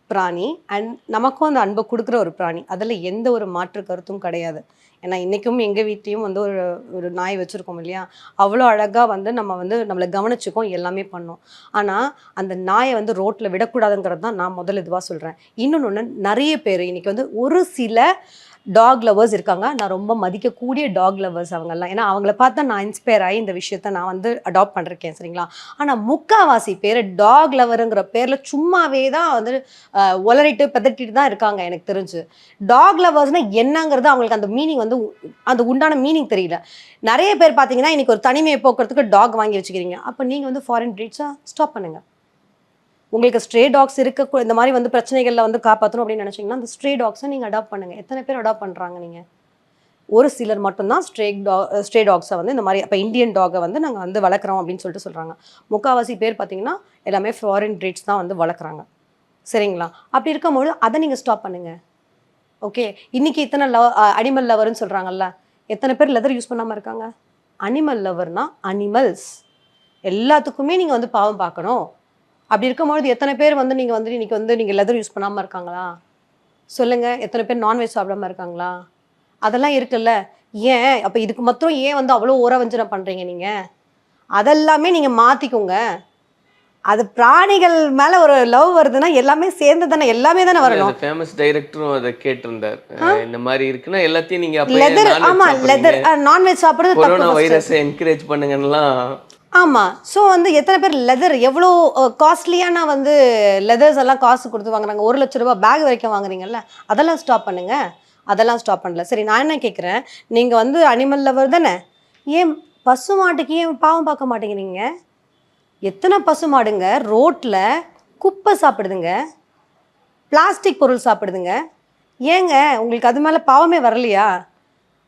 D: பிராணி. அண்ட் நமக்கும் அந்த அன்பை கொடுக்குற ஒரு பிராணி. அதில் எந்த ஒரு மாற்று கருத்தும் கிடையாது. ஏன்னா இன்றைக்கும் எங்கள் வீட்லேயும் வந்து ஒரு ஒரு நாய் வச்சுருக்கோம் இல்லையா? அவ்வளோ அழகாக வந்து நம்ம வந்து நம்மளை கவனிச்சுக்கோம் எல்லாமே பண்ணோம். ஆனால் அந்த நாயை வந்து ரோட்டில் விடக்கூடாதுங்கிறது தான் நான் முதல் இதுவாக சொல்கிறேன் இன்னொன்று நிறைய பேர் இன்றைக்கி வந்து ஒரு சில டாக் லவர்ஸ் இருக்காங்க. நான் ரொம்ப மதிக்கக்கூடிய டாக் லவர்ஸ் அவங்கெல்லாம். ஏன்னா அவங்கள பார்த்தா நான் இன்ஸ்பயர் ஆகி இந்த விஷயத்த நான் வந்து அடாப்ட் பண்ணிருக்கேன் சரிங்களா? ஆனால் முக்காவாசி பேர் டாக் லவருங்கிற பேரில் சும்மாவே தான் வந்து உலரிட்டு உளறிட்டு பெதட்டிட்டு தான் இருக்காங்க எனக்கு தெரிஞ்சு. டாக் லவர்ஸ்னால் என்னங்கிறது அவங்களுக்கு அந்த மீனிங் வந்து உ- அந்த உண்டான மீனிங் தெரியல. நிறைய பேர் பார்த்தீங்கன்னா இன்னைக்கு ஒரு தனிமையை போக்குறதுக்கு டாக் வாங்கி வச்சுக்கிறீங்க. அப்போ நீங்கள் வந்து ஃபாரின் ப்ரீட்ஸாக ஸ்டாப் பண்ணுங்கள் உங்களுக்கு ஸ்ட்ரே டாக்ஸ் இருக்க இந்த மாதிரி வந்து பிரச்சனைகளில் வந்து காப்பாற்றணும் அப்படின்னு நினச்சிங்கன்னா அந்த ஸ்ட்ரே டாக்ஸை நீங்கள் அடாப்ட் பண்ணுங்கள் எத்தனை பேர் அடாப்ட் பண்ணுறாங்க நீங்கள் ஒரு சிலர் மட்டும்தான் ஸ்ட்ரே டாக் ஸ்ட்ரே டாக்ஸை வந்து இந்த மாதிரி அப்போ இந்தியன் டாகை வந்து நாங்கள் வந்து வளர்க்குறோம் அப்படின்னு சொல்லிட்டு சொல்கிறாங்க முக்கால்வாசி பேர் பார்த்தீங்கன்னா எல்லாமே ஃபாரின் ப்ரீட்ஸ் தான் வந்து வளர்க்குறாங்க. சரிங்களா? அப்படி இருக்கும்போது அதை நீங்கள் ஸ்டாப் பண்ணுங்கள் ஓகே இன்றைக்கி இத்தனை லவ் அனிமல் லவர்னு சொல்கிறாங்கல்ல எத்தனை பேர் லெதர் யூஸ் பண்ணாமல் இருக்காங்க? அனிமல் லவர்னால் அனிமல்ஸ் எல்லாத்துக்குமே நீங்கள் வந்து பாவம் பார்க்கணும். அப்படி இருக்கும்பொழுது எத்தனை பேர் வந்து நீங்கள் வந்து இன்னைக்கு வந்து நீங்கள் லெதர் யூஸ் பண்ணாமல் இருக்காங்களா? சொல்லுங்கள் எத்தனை பேர் நான்வெஜ் சாப்பிடாம இருக்காங்களா? அதெல்லாம் இருக்குல்ல. ஏன்? அப்போ இதுக்கு மாத்திரம் ஏன் வந்து அவ்வளோ ஊரவஞ்சனை பண்ணுறீங்க நீங்கள் அதெல்லாமே நீங்கள் மாற்றிக்கோங்க அது பிராணிகள் மேலே ஒரு லவ் வருதுன்னா எல்லாமே சேர்ந்து தானே எல்லாமே தானே வரணும்.
E: ஃபேமஸ் டைரக்டரும் அதை கேட்டிருந்தார். இந்த மாதிரி இருக்குன்னா எல்லாத்தையும் நீங்க
D: லெதர் ஆமா லெதர்? நான்வெஜ் சாப்பிடுறது
E: கொரோனா. வைரஸை என்கரேஜ் பண்ணுங்கன்னுலாம்
D: ஆமாம் ஸோ வந்து எத்தனை பேர் லெதர் எவ்வளோ காஸ்ட்லியான வந்து லெதர்ஸ் எல்லாம் காசு கொடுத்து வாங்குறாங்க? ஒரு லட்ச ரூபா பேக் வரைக்கும் வாங்குறீங்கல்ல? அதெல்லாம் ஸ்டாப் பண்ணுங்க. அதெல்லாம் ஸ்டாப் பண்ணல. சரி நான் என்ன கேட்குறேன் நீங்கள் வந்து அனிமல் லவர் தானே? ஏன் பசு மாட்டுக்கு ஏன் பாவம் பார்க்க மாட்டேங்கிறீங்க? எத்தனை பசு மாடுங்க? ரோட்டில் குப்பை சாப்பிடுதுங்க. பிளாஸ்டிக் பொருள் சாப்பிடுதுங்க. ஏங்க உங்களுக்கு அது மேலே பாவமே வரலையா?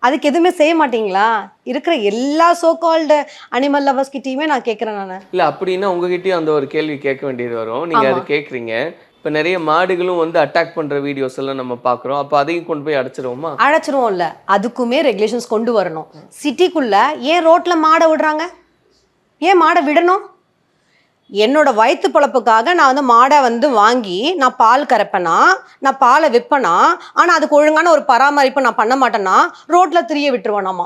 D: அதுக்கு எதுவுமே செய்ய மாட்டீங்களா? இருக்கிற எல்லா சோ கால்டு அனிமல் லவர்ஸ் கிட்டயுமே நான் கேட்குறேன் நான்.
E: இல்ல அப்படின்னா உங்ககிட்டயும் அந்த ஒரு கேள்வி கேட்க வேண்டியது வரும். நீங்க அது
D: ஆமா.
E: கேக்குறீங்க. இப்ப நிறைய மாடுகளும் வந்து அட்டாக் பண்ற வீடியோஸ் எல்லாம் நம்ம பாக்குறோம் அப்ப அதையும் கொண்டு போய் அடைச்சிருவோமா?
D: அழைச்சிருவோம்ல அதுக்குமே ரெகுலேஷன்ஸ் கொண்டு வரணும். சிட்டிக்குள்ள ஏன் ரோட்ல மாடை விடுறாங்க? ஏன் மாடை விடணும்? என்னோட வயிற்று பொழப்புக்காக நான் வந்து மாடை வந்து வாங்கி நான் பால் கறப்பேனா நான் பாலை விற்பேனா ஆனால் அதுக்கு ஒழுங்கான ஒரு பராமரிப்பு நான் பண்ண மாட்டேன்னா ரோட்டில் திரிய விட்டுருவேனாமா.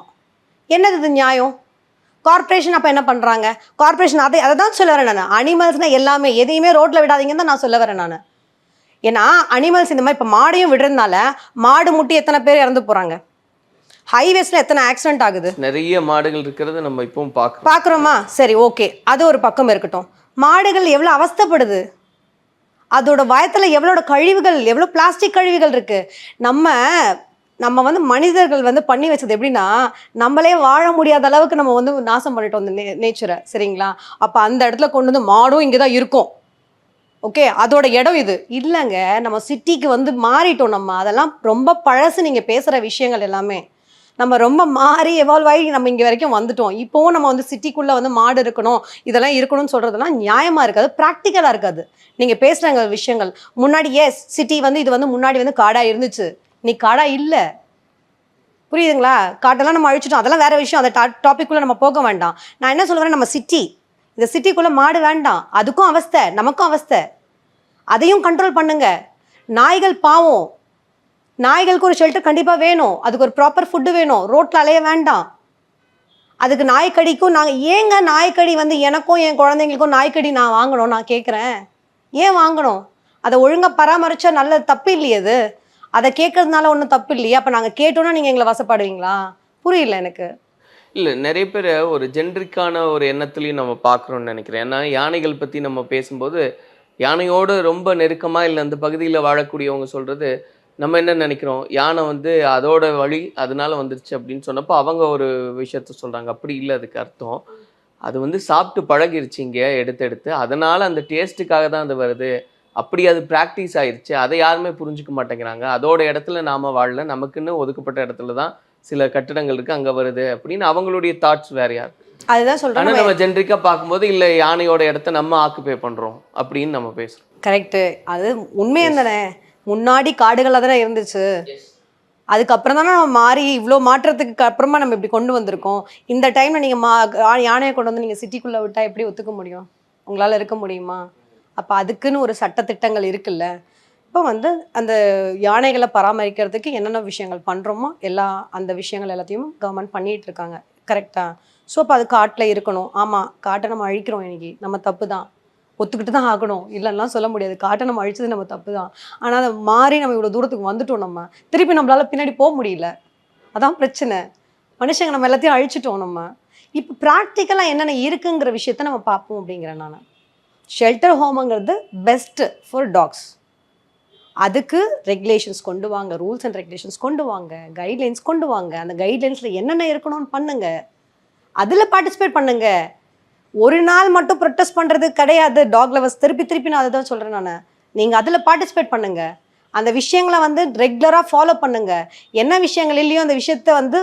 D: என்னது இது நியாயம்? கார்ப்பரேஷன் அப்போ என்ன பண்ணுறாங்க கார்ப்பரேஷன் அதை அதை தான் சொல்ல வரேன் நான். அனிமல்ஸ்னால் எல்லாமே எதையுமே ரோட்டில் விடாதீங்கன்னு தான் நான் சொல்ல வரேன் நான். ஏன்னா அனிமல்ஸ் இந்த மாதிரி இப்போ மாடையும் விடுறதுனால மாடு முட்டி எத்தனை பேர் இறந்து போகிறாங்க ஹைவேஸில் எத்தனை ஆக்சிடென்ட் ஆகுது?
E: நிறைய மாடுகள் இருக்கிறத நம்ம இப்பவும் பாக்குறோம்.
D: பார்க்குறோமா சரி ஓகே அது ஒரு பக்கம் இருக்கட்டும். மாடுகள் எவ்வளோ அவஸ்தைப்படுது? அதோட வயத்தில் எவ்வளோ கழிவுகள் எவ்வளோ பிளாஸ்டிக் கழிவுகள் இருக்குது நம்ம நம்ம வந்து மனிதர்கள் வந்து பண்ணி வச்சது எப்படின்னா நம்மளே வாழ முடியாத அளவுக்கு நம்ம வந்து நாசம் பண்ணிட்டோம் அந்த நே நேச்சரை சரிங்களா? அப்போ அந்த இடத்துல கொண்டு வந்து மாடும் இங்கே தான் இருக்கும். ஓகே? அதோட இடம் இது. இல்லைங்க நம்ம சிட்டிக்கு வந்து மாறிட்டோம் நம்ம. அதெல்லாம் ரொம்ப பழசு நீங்கள் பேசுகிற விஷயங்கள் எல்லாமே. நம்ம ரொம்ப மாறி எவால்வ் ஆகி நம்ம இங்கே வரைக்கும் வந்துட்டோம். இப்போவும் நம்ம வந்து சிட்டிக்குள்ளே வந்து மாடு இருக்கணும் இதெல்லாம் இருக்கணும்னு சொல்கிறதுலாம் நியாயமாக இருக்காது ப்ராக்டிக்கலாக இருக்காது. நீங்கள் பேசுகிறாங்க விஷயங்கள் முன்னாடி எஸ் சிட்டி வந்து இது வந்து முன்னாடி வந்து காடாக இருந்துச்சு. நீ காடாக இல்லை. புரியுதுங்களா? காட்டெல்லாம் நம்ம அழிச்சிட்டோம். அதெல்லாம் வேற விஷயம். அந்த டாபிக்குள்ளே நம்ம போக வேண்டாம். நான் என்ன சொல்கிறேன் நம்ம சிட்டி இந்த சிட்டிக்குள்ளே மாடு வேண்டாம். அதுக்கும் அவஸ்தை நமக்கும் அவஸ்தை. அதையும் கண்ட்ரோல் பண்ணுங்க. நாய்கள் பாவம். நாய்களுக்கு ஒரு ஷெல்டர் கண்டிப்பாக வேணும். அதுக்கு ஒரு ப்ராப்பர் ஃபுட்டு வேணும். ரோட்டில் அலைய வேண்டாம். அதுக்கு நாய்க்கடிக்கும் நாங்கள் ஏங்க நாய்க்கடி வந்து எனக்கும் என் குழந்தைங்களுக்கும் நாய்க்கடி நான் வாங்கணும்? நான் கேட்குறேன் ஏன் வாங்கணும்? அதை ஒழுங்காக பராமரித்தா நல்ல தப்பு இல்லையே அது. அதை கேட்கறதுனால ஒன்றும் தப்பு இல்லையே. அப்போ நாங்கள் கேட்டோன்னா நீங்கள் எங்களை வசப்படுவீங்களா? புரியல எனக்கு.
E: இல்லை நிறைய பேர் ஒரு ஜென்ரிக்கான ஒரு எண்ணத்துலையும் நம்ம பார்க்குறோம்னு நினைக்கிறேன். ஏன்னா யானைகள் பற்றி நம்ம பேசும்போது யானையோடு ரொம்ப நெருக்கமாக இல்லை அந்த பகுதியில் வாழக்கூடியவங்க சொல்கிறது நம்ம என்ன நினைக்கிறோம்? யானை வந்து அதோட வழி அதனால வந்துருச்சு அப்படின்னு சொன்னப்போ அவங்க ஒரு விஷயத்த சொல்கிறாங்க அப்படி இல்லை அதுக்கு அர்த்தம். அது வந்து சாப்பிட்டு பழகிருச்சு இங்கே எடுத்து எடுத்து. அதனால் அந்த டேஸ்ட்டுக்காக தான் அது வருது. அப்படி அது ப்ராக்டிஸ் ஆயிருச்சு. அதை யாருமே புரிஞ்சுக்க மாட்டேங்கிறாங்க. அதோட இடத்துல நாம வாழல. நமக்குன்னு ஒதுக்கப்பட்ட இடத்துல தான் சில கட்டிடங்கள் இருக்கு அங்க வருது அப்படின்னு அவங்களுடைய தாட்ஸ் வேற யார்?
D: அதுதான்
E: ஆனா
D: சொல்கிறேன்
E: நம்ம ஜென்ரிக்கா பார்க்கும்போது இல்ல யானையோட இடத்த நம்ம ஆக்குபை பண்றோம் அப்படின்னு நம்ம பேசுறோம்.
D: கரெக்டு அது உண்மையாக தானே? முன்னாடி காடுகளாக தானே இருந்துச்சு. அதுக்கப்புறம் தானே நம்ம மாறி இவ்வளோ மாற்றத்துக்கு அப்புறமா நம்ம இப்படி கொண்டு வந்திருக்கோம். இந்த டைமில் நீங்கள் மா யானையை கொண்டு வந்து நீங்கள் சிட்டிக்குள்ளே விட்டால் எப்படி ஒத்துக்க முடியும்? உங்களால் இருக்க முடியுமா? அப்போ அதுக்குன்னு ஒரு சட்டத்திட்டங்கள் இருக்குல்ல. இப்போ வந்து அந்த யானைகளை பராமரிக்கிறதுக்கு என்னென்ன விஷயங்கள் பண்ணுறோமோ எல்லா அந்த விஷயங்கள் எல்லாத்தையும் கவர்மெண்ட் பண்ணிகிட்டு இருக்காங்க. கரெக்டாக ஸோ அப்போ அது காட்டில் இருக்கணும். ஆமாம் காட்டை நம்ம அழிக்கிறோம் இன்னைக்கு. நம்ம தப்பு தான். ஒத்துக்கிட்டு தான் ஆகணும். இல்லைன்னா சொல்ல முடியாது. காட்டை நம்ம அழிச்சது நம்ம தப்பு தான் ஆனால் அதை மாறி நம்ம இவ்வளோ தூரத்துக்கு வந்துட்டோம் நம்ம திருப்பி நம்மளால பின்னாடி போக முடியல. அதான் பிரச்சனை. மனுஷங்க நம்ம எல்லாத்தையும் அழிச்சிட்டோம் நம்ம. இப்போ ப்ராக்டிக்கலாக என்னென்ன இருக்குங்கிற விஷயத்த நம்ம பார்ப்போம் அப்படிங்கிறேன் நான். ஷெல்டர் ஹோமுங்கிறது பெஸ்ட்டு ஃபார் டாக்ஸ் அதுக்கு ரெகுலேஷன்ஸ் கொண்டு வாங்க ரூல்ஸ் அண்ட் ரெகுலேஷன்ஸ் கொண்டு வாங்க கைட்லைன்ஸ் கொண்டு வாங்க. அந்த கைட்லைன்ஸில் என்னென்ன இருக்கணும்னு பண்ணுங்கள் அதில் பார்ட்டிசிபேட் பண்ணுங்கள் ஒரு நாள் மட்டும் ப்ரொட்டஸ்ட் பண்ணுறது கிடையாது. டாக் லவர்ஸ் திருப்பி திருப்பி நான் அதை தான் சொல்கிறேன் நான். நீங்கள் அதில் பார்ட்டிசிபேட் பண்ணுங்க. அந்த விஷயங்களை வந்து ரெகுலராக ஃபாலோ பண்ணுங்க. என்ன விஷயங்கள் இல்லையோ அந்த விஷயத்த வந்து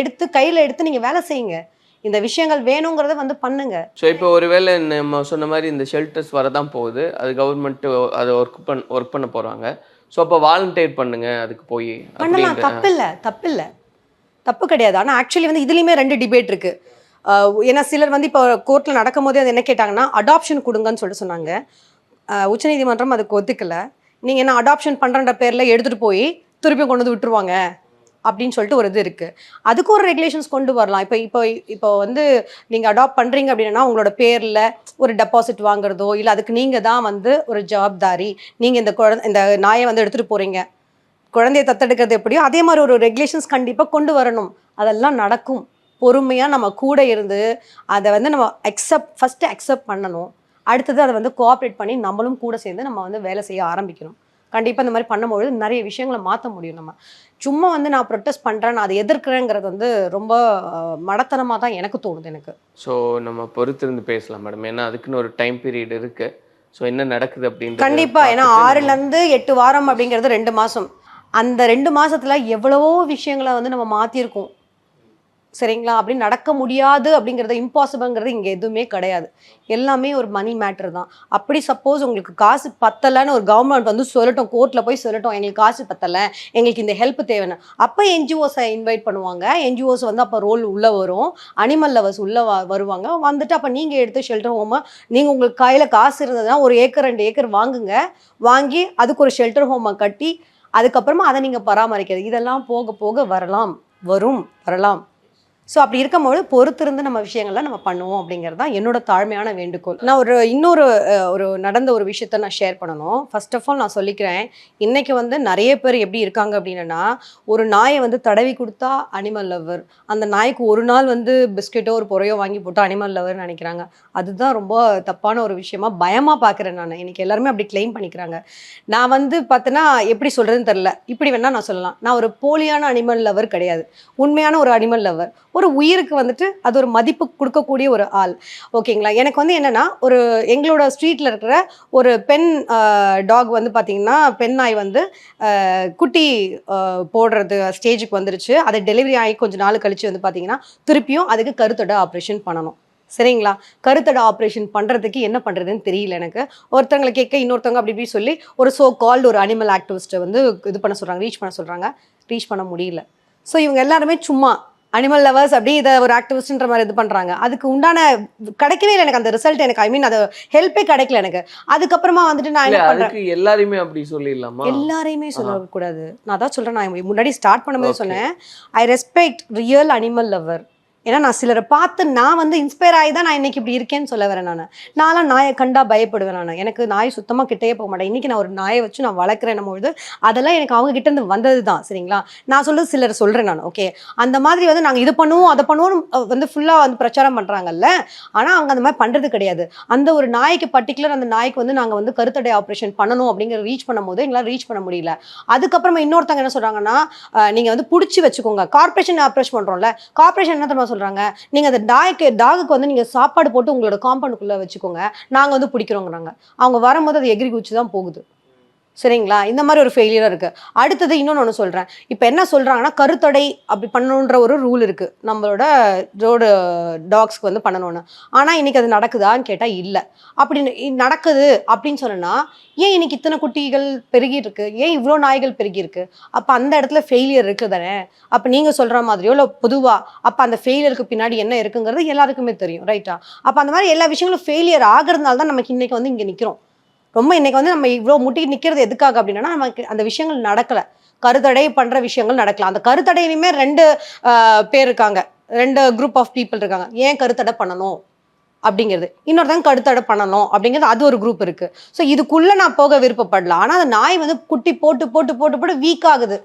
D: எடுத்து கையில் எடுத்து நீங்கள் வேலை செய்யுங்க. இந்த விஷயங்கள் வேணுங்கிறத வந்து பண்ணுங்க.
E: ஸோ இப்போ ஒருவேளை நம்ம சொன்ன மாதிரி இந்த ஷெல்டர்ஸ் வரதான் போகுது. அது கவர்மெண்ட் அதை ஒர்க் பண் ஒர்க் பண்ண போறாங்க. ஸோ அப்போ வாலண்டியர் பண்ணுங்க. அதுக்கு போய்
D: பண்ணலாம். தப்பு இல்லை தப்பு இல்லை தப்பு கிடையாது. ஆனால் ஆக்சுவலி வந்து இதுலேயுமே ரெண்டு டிபேட் இருக்கு. ஆஹ் ஏன்னா சிலர் வந்து இப்போ கோர்ட்டில் நடக்கும் போதே அது என்ன கேட்டாங்கன்னா அடாப்ஷன் கொடுங்கன்னு சொல்லிட்டு சொன்னாங்க. உச்சநீதிமன்றம் அதுக்கு ஒத்துக்கல. நீங்கள் என்ன அடாப்ஷன் பண்ணுறன்ற பேரில் எடுத்துகிட்டு போய் திருப்பி கொண்டு வந்து விட்டுருவாங்க? அப்படின்னு சொல்லிட்டு ஒரு இது இருக்குது அதுக்கு ஒரு ரெகுலேஷன்ஸ் கொண்டு வரலாம். இப்போ இப்போ இப்போ வந்து நீங்கள் அடாப்ட் பண்ணுறீங்க அப்படின்னா உங்களோட பேரில் ஒரு டெபாசிட் வாங்குறதோ இல்லை அதுக்கு நீங்கள் தான் வந்து ஒரு ஜவாப்தாரி நீங்கள் இந்த குழந்தை இந்த நாயை வந்து எடுத்துகிட்டு போகிறீங்க குழந்தைய தத்தெடுக்கிறது எப்படியோ அதே மாதிரி ஒரு ரெகுலேஷன்ஸ் கண்டிப்பாக கொண்டு வரணும். அதெல்லாம் நடக்கும். பொறுமையாக நம்ம கூட இருந்து அதை வந்து நம்ம அக்செப்ட் ஃபஸ்ட்டு அக்செப்ட் பண்ணணும். அடுத்தது அதை வந்து கோஆப்ரேட் பண்ணி நம்மளும் கூட சேர்ந்து நம்ம வந்து வேலை செய்ய ஆரம்பிக்கணும். கண்டிப்பாக இந்த மாதிரி பண்ணும்பொழுது நிறைய விஷயங்களை மாற்ற முடியும் நம்ம. சும்மா வந்து நான் ப்ரொட்டஸ்ட் பண்ணுறேன் நான் அதை எதிர்க்கிறேங்கிறது வந்து ரொம்ப மடத்தனமாக தான் எனக்கு தோணுது எனக்கு.
E: ஸோ நம்ம பொறுத்திருந்து பேசலாம் மேடம் ஏன்னா அதுக்குன்னு ஒரு டைம் பீரியட் இருக்கு. ஸோ என்ன நடக்குது அப்படின்றது
D: கண்டிப்பா. ஏன்னா
E: பார்த்துட்டு
D: ஆறுல இருந்து எட்டு வாரம் அப்படிங்கிறது ரெண்டு மாசம். அந்த ரெண்டு மாசத்துல எவ்வளவோ விஷயங்களை வந்து நம்ம மாத்திருக்கோம் சரிங்களா? அப்படி நடக்க முடியாது அப்படிங்கிறது இம்பாசிபிள்ங்கிறது இங்கே எதுவுமே கிடையாது. எல்லாமே ஒரு மணி மேட்டர் தான். அப்படி சப்போஸ் உங்களுக்கு காசு பத்தலைன்னு ஒரு கவர்மெண்ட் வந்து சொல்லட்டும் கோர்ட்டில் போய் சொல்லட்டும் எங்களுக்கு காசு பத்தலை எங்களுக்கு இந்த ஹெல்ப் தேவைன்னு. அப்போ என்ஜிஓஸை இன்வைட் பண்ணுவாங்க. என்ஜிஓஸ் வந்து அப்போ ரோல் உள்ளே வரும். அனிமல் லவர்ஸ் உள்ளே வருவாங்க. வந்துட்டு அப்போ நீங்கள் எடுத்து ஷெல்டர் ஹோமை நீங்கள் உங்களுக்கு கையில் காசு இருந்ததுன்னா ஒரு ஏக்கர் ரெண்டு ஏக்கர் வாங்குங்க. வாங்கி அதுக்கு ஒரு ஷெல்டர் ஹோமை கட்டி அதுக்கப்புறமா அதை நீங்கள் பராமரிக்கிறது. இதெல்லாம் போக போக வரலாம். வரும். வரலாம். ஸோ அப்படி இருக்கும்போது பொறுத்திருந்து நம்ம விஷயங்களை நம்ம பண்ணுவோம் அப்படிங்கிறது தான் என்னோட தாழ்மையான வேண்டுகோள். நான் ஒரு இன்னொரு ஒரு நடந்த ஒரு விஷயத்த நான் ஷேர் பண்ணணும். ஃபர்ஸ்ட் ஆஃப் ஆல் நான் சொல்லிக்கிறேன். இன்னைக்கு வந்து நிறைய பேர் எப்படி இருக்காங்க அப்படின்னா ஒரு நாயை வந்து தடவி கொடுத்தா அனிமல் லவ்வர் அந்த நாய்க்கு ஒரு நாள் வந்து பிஸ்கெட்டோ ஒரு பொறையோ வாங்கி போட்டு அனிமல் லவர்னு நினைக்கிறாங்க. அதுதான் ரொம்ப தப்பான ஒரு விஷயமா பயமாக பார்க்குறேன் நான். இன்னைக்கு எல்லாருமே அப்படி க்ளைம் பண்ணிக்கிறாங்க. நான் வந்து பார்த்தோன்னா எப்படி சொல்கிறதுன்னு தெரில இப்படி வேணால் நான் சொல்லலாம். நான் ஒரு போலியான அனிமல் லவர் கிடையாது. உண்மையான ஒரு அனிமல் லவர் ஒரு உயிருக்கு வந்துட்டு அது ஒரு மதிப்பு கொடுக்கக்கூடிய ஒரு ஆள். ஓகேங்களா? எனக்கு வந்து என்னென்னா ஒரு எங்களோட ஸ்ட்ரீட்டில் இருக்கிற ஒரு பெண் டாக் வந்து பார்த்திங்கன்னா பெண் நாய் வந்து குட்டி போடுறது ஸ்டேஜுக்கு வந்துருச்சு. அதை டெலிவரி ஆகி கொஞ்சம் நாள் கழிச்சு வந்து பார்த்திங்கன்னா திருப்பியும் அதுக்கு கருத்தடை ஆப்ரேஷன் பண்ணணும். சரிங்களா? கருத்தடை ஆப்ரேஷன் பண்ணுறதுக்கு என்ன பண்ணுறதுன்னு தெரியல எனக்கு. ஒருத்தவங்களை கேட்க இன்னொருத்தவங்க அப்படி இப்படி சொல்லி ஒரு சோ கால்டு ஒரு அனிமல் ஆக்டிவிஸ்ட்டை வந்து இது பண்ண சொல்கிறாங்க ரீச் பண்ண சொல்கிறாங்க ரீச் பண்ண முடியல. ஸோ இவங்க எல்லாருமே சும்மா அனிமல் லவர்ஸ் அப்படி இதை ஒரு ஆக்டிவிஸ்ட்ன்ற மாதிரி இது பண்ணுறாங்க அதுக்கு உண்டான கிடைக்கவே இல்லை எனக்கு அந்த ரிசல்ட் எனக்கு ஐ மீன் அது ஹெல்ப்பே கிடைக்கல எனக்கு. அதுக்கப்புறமா வந்துட்டு நான் என்ன பண்ணுறேன்
E: அதுக்கு எல்லாரையுமே அப்படி சொல்லிடலாமா?
D: எல்லாரையுமே சொல்லக்கூடாது. நான் தான் சொல்கிறேன் நான் முன்னாடி ஸ்டார்ட் பண்ணும்போது. சொன்னேன். I respect real animal lover ஏன்னா நான் சிலரை பார்த்து நான் வந்து இன்ஸ்பயர் ஆகி தான் நான் இன்னைக்கு இப்படி இருக்கேன்னு சொல்ல வரேன் நான். நான்லாம் நாயை கண்டா பயப்படுவேன் நான். எனக்கு நாய் சுத்தமாக கிட்டேயே போக மாட்டேன். இன்றைக்கி நான் ஒரு நாயை வச்சு நான் வளர்க்குறேன் பொழுது அதெல்லாம் எனக்கு அவங்க கிட்டேருந்து வந்தது தான் சரிங்களா? நான் சொல்றது சிலர் சொல்கிறேன் நான் ஓகே அந்த மாதிரி வந்து நாங்கள் இது பண்ணுவோம் அதை பண்ணுவோம் வந்து ஃபுல்லாக வந்து பிரச்சாரம் பண்ணுறாங்கல்ல ஆனால் அவங்க அந்த மாதிரி பண்ணுறது கிடையாது. அந்த ஒரு நாய்க்கு பர்டிகுலர் அந்த நாய்க்கு வந்து நாங்கள் வந்து கருத்தடை ஆப்ரேஷன் பண்ணணும் அப்படிங்கிற ரீச் பண்ணும்போது எங்களால் ரீச் பண்ண முடியல. அதுக்கப்புறமா இன்னொருத்தவங்க என்ன சொல்கிறாங்கன்னா நீங்கள் வந்து பிடிச்சி வச்சுக்கோங்க. கார்ப்பரேஷன் ஆப்ரேஷன் பண்ணுறோம்ல கார்ப்பரேஷன் என்ன தெரியுமா சொல்கிறாங்க நீங்கள் அந்த டாய்க்கு டாகுக்கு வந்து நீங்கள் சாப்பாடு போட்டு உங்களோட காம்பவுண்டுக்குள்ளே வச்சுக்கோங்க. நாங்கள் வந்து பிடிக்கிறோங்கிறாங்க. அவங்க வரும்போது அது எகிரி குச்சி தான் போகுது. சரிங்களா? இந்த மாதிரி ஒரு ஃபெயிலியராக இருக்குது அடுத்தது இன்னொன்று ஒன்று சொல்கிறேன் இப்போ என்ன சொல்கிறாங்கன்னா கருத்தடை அப்படி பண்ணணுன்ற ஒரு ரூல் இருக்குது நம்மளோட ரோடு டாக்ஸ்க்கு வந்து பண்ணணும்னு. ஆனால் இன்னைக்கு அது நடக்குதான்னு கேட்டால் இல்லை. அப்படி நடக்குது அப்படின்னு சொன்னால் ஏன் இன்னைக்கு இத்தனை குட்டிகள் பெருகிட்டு இருக்கு ஏன் இவ்வளோ நாய்கள் பெருகியிருக்கு? அப்போ அந்த இடத்துல ஃபெயிலியர் இருக்குது தானே? அப்போ நீங்கள் சொல்கிற மாதிரியோ இல்லை பொதுவாக அப்போ அந்த ஃபெயிலியருக்கு பின்னாடி என்ன இருக்குங்கிறது எல்லாருக்குமே தெரியும் ரைட்டா அப்போ அந்த மாதிரி எல்லா விஷயங்களும் ஃபெயிலியர் ஆகிறதுனால தான் நமக்கு இன்றைக்கி வந்து இங்கே நிற்கிறோம் ரொம்ப இன்னைக்கு வந்து நம்ம இவ்வளோ முட்டி நிற்கிறது எதுக்காக அப்படின்னா நமக்கு அந்த விஷயங்கள் நடக்கலை. கருத்தடை பண்ணுற விஷயங்கள் நடக்கலாம் அந்த கருத்தடையிலுமே ரெண்டு பேர் இருக்காங்க. ரெண்டு குரூப் ஆஃப் பீப்புள் இருக்காங்க. ஏன் கருத்தடை பண்ணணும்? அப்படிங்கிறது. இன்னொருத்தங்க கருத்தடை பண்ணணும் அப்படிங்கிறது அது ஒரு குரூப் இருக்கு. ஸோ இதுக்குள்ளே நான் போக விருப்பப்படலாம் ஆனால் அந்த நாய் வந்து குட்டி போட்டு போட்டு போட்டு போட்டு வீக் ஆகுது.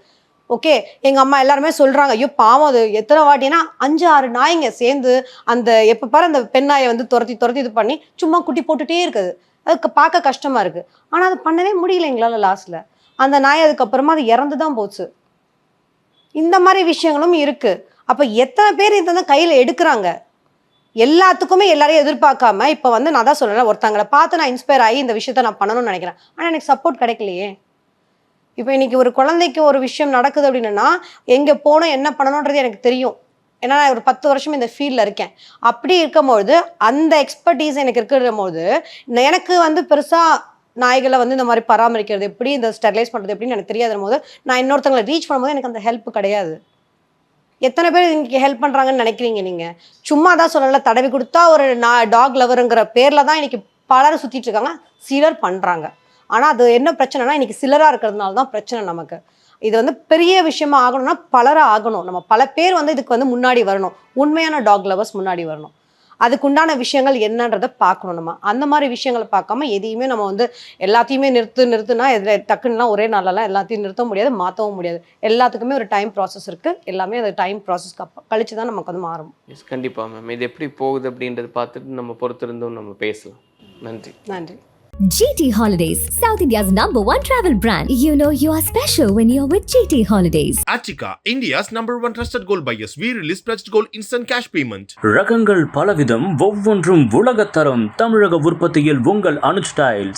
D: ஓகே எங்கள் அம்மா எல்லாருமே சொல்கிறாங்க ஐயோ பாவம் அது எத்தனை வாட்டினா அஞ்சு ஆறு நாய்ங்க சேர்ந்து அந்த எப்போ பாரு அந்த பெண் நாயை வந்து துரத்தி துரத்தி இது பண்ணி சும்மா குட்டி போட்டுகிட்டே இருக்குது. அதுக்கு பார்க்க கஷ்டமாக இருக்குது ஆனால் அது பண்ணவே முடியல எங்களால் லாஸ்ட்டில் அந்த நாய் அதுக்கப்புறமா அது இறந்து தான் போச்சு. இந்த மாதிரி விஷயங்களும் இருக்குது அப்போ எத்தனை பேர் இதை கையில் எடுக்கிறாங்க? எல்லாத்துக்குமே எல்லாரையும் எதிர்பார்க்காம இப்போ வந்து நான் தான் சொல்கிறேன் ஒருத்தங்களை பார்த்து நான் இன்ஸ்பயர் ஆகி இந்த விஷயத்த நான் பண்ணணும்னு நினைக்கிறேன். ஆனால் எனக்கு சப்போர்ட் கிடைக்கலையே. இப்போ இன்னைக்கு ஒரு குழந்தைக்கு ஒரு விஷயம் நடக்குது அப்படின்னா எங்கே போகணும் என்ன பண்ணணுன்றது எனக்கு தெரியும். ஏன்னா நான் ஒரு பத்து வருஷம் இந்த ஃபீல்டில் இருக்கேன். அப்படி இருக்கும்பொழுது அந்த எக்ஸ்பர்டீஸ் எனக்கு இருக்கிற போது எனக்கு வந்து பெருசாக நாய்களை வந்து இந்த மாதிரி பராமரிக்கிறது எப்படி இந்த ஸ்டெர்லைஸ் பண்ணுறது எப்படின்னு எனக்கு தெரியாத. போது நான் இன்னொருத்தங்களை ரீச் பண்ணும்போது எனக்கு அந்த ஹெல்ப் கிடையாது. எத்தனை பேர் இன்றைக்கி ஹெல்ப் பண்ணுறாங்கன்னு நினைக்கிறீங்க நீங்கள் சும்மா தான் சொல்லலை தடவி கொடுத்தா ஒரு நான் டாக் லவருங்கிற பேரில் தான் இன்னைக்கு பலரும் சுற்றிட்டு இருக்காங்க சிலர் பண்ணுறாங்க ஆனால் அது என்ன பிரச்சனைனா இன்னைக்கு சிலராக இருக்கிறதுனால தான் பிரச்சனை நமக்கு. இது வந்து பெரிய விஷயமா ஆகணும்னா பலராக ஆகணும். நம்ம பல பேர் வந்து இதுக்கு வந்து முன்னாடி வரணும். உண்மையான டாக் லவர்ஸ் முன்னாடி வரணும். அதுக்குண்டான விஷயங்கள் என்னன்றதை பார்க்கணும் நம்ம. அந்த மாதிரி விஷயங்களை பார்க்காம எதையுமே நம்ம வந்து எல்லாத்தையுமே நிறுத்து நிறுத்துனா இதில் டக்குன்னுலாம் ஒரே நாளெல்லாம் எல்லாத்தையும் நிறுத்த முடியாது மாற்றவும் முடியாது. எல்லாத்துக்குமே ஒரு டைம் ப்ராசஸ் இருக்குது எல்லாமே அந்த டைம் ப்ராசஸ் கழிச்சு தான் நமக்கு வந்து மாறும்.
E: எஸ் கண்டிப்பா மேம் இது எப்படி போகுது அப்படின்றத பார்த்துட்டு நம்ம பொறுத்திருந்தும் நம்ம பேசலாம். நன்றி.
D: நன்றி.
A: GT Holidays, South India's number one travel brand. You know you are special when you're with GT Holidays.
B: Attica, India's number one trusted gold buyers. We release pledged gold instant cash payment.
C: ரகங்கள் பலவிதம் ஒவ்வொன்றும் உலகத்தரம் தமிழக உற்பத்தியில் உங்கள் Anuj tiles